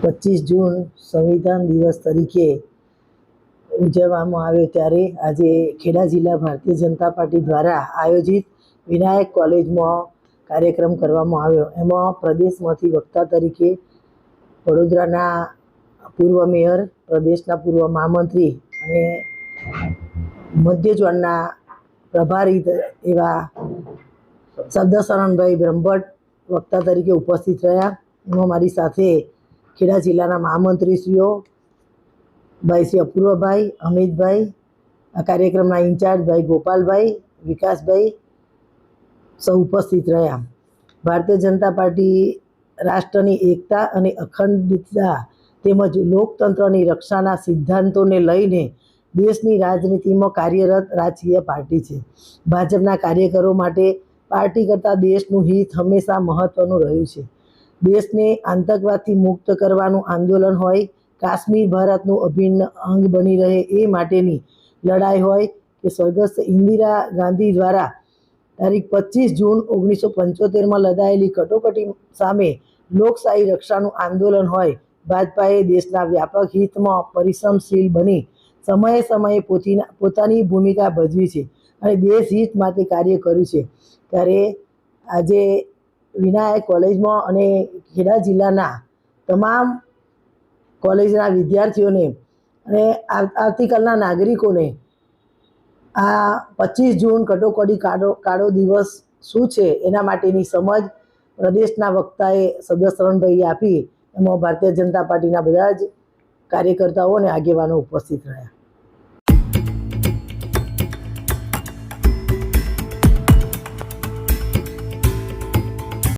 પચીસ જૂન સંવિધાન દિવસ તરીકે ઉજવવામાં આવ્યો ત્યારે આજે ખેડા જિલ્લા ભારતીય જનતા પાર્ટી દ્વારા આયોજિત વિનાયક કોલેજમાં કાર્યક્રમ કરવામાં આવ્યો. એમાં પ્રદેશમાંથી વક્તા તરીકે વડોદરાના પૂર્વ મેયર, પ્રદેશના પૂર્વ મહામંત્રી અને મધ્ય પ્રભારી એવા શબ્દશરણભાઈ બ્રહ્મભટ્ટ વક્તા તરીકે ઉપસ્થિત રહ્યા. એમાં મારી સાથે ખેડા જિલ્લાના મહામંત્રીશ્રીઓ, ભાઈ શ્રી અપૂર્વભાઈ, અમિતભાઈ, આ કાર્યક્રમના ઇન્ચાર્જ ભાઈ ગોપાલભાઈ, વિકાસભાઈ સૌ ઉપસ્થિત રહ્યા. ભારતીય જનતા પાર્ટી રાષ્ટ્રની એકતા અને અખંડિતતા તેમજ લોકતંત્રની રક્ષાના સિદ્ધાંતોને લઈને દેશની રાજનીતિમાં કાર્યરત રાજકીય પાર્ટી છે. ભાજપના કાર્યકરો માટે પાર્ટી કરતાં દેશનું હિત હંમેશા મહત્ત્વનું રહ્યું છે. દેશને આતંકવાદથી મુક્ત કરવાનું આંદોલન હોય, કાશ્મીર ભારતનું અભિન્ન અંગ બની રહે એ માટેની લડાઈ હોય કે સ્વર્ગસ્થ ઇન્દિરા ગાંધી દ્વારા તારીખ પચીસ જૂન ઓગણીસો પંચોતેરમાં લદાયેલી કટોકટી સામે લોકશાહી રક્ષાનું આંદોલન હોય ભાજપાએ દેશના વ્યાપક હિતમાં પરિશ્રમશીલ બની સમયે સમયે પોતીના, પોતાની ભૂમિકા ભજવી છે અને દેશ હિત માટે કાર્ય કર્યું છે. ત્યારે આજે વિનાયક કોલેજમાં અને ખેડા જિલ્લાના તમામ કોલેજના વિદ્યાર્થીઓને અને આવતીકાલના નાગરિકોને આ પચીસ જૂન કટોકટી કાળો કાળો દિવસ શું છે એના માટેની સમજ પ્રદેશના વક્તાએ સદસ્યરણભાઈએ આપી. એમાં ભારતીય જનતા પાર્ટીના બધા જ કાર્યકર્તાઓ અને આગેવાનો ઉપસ્થિત રહ્યા.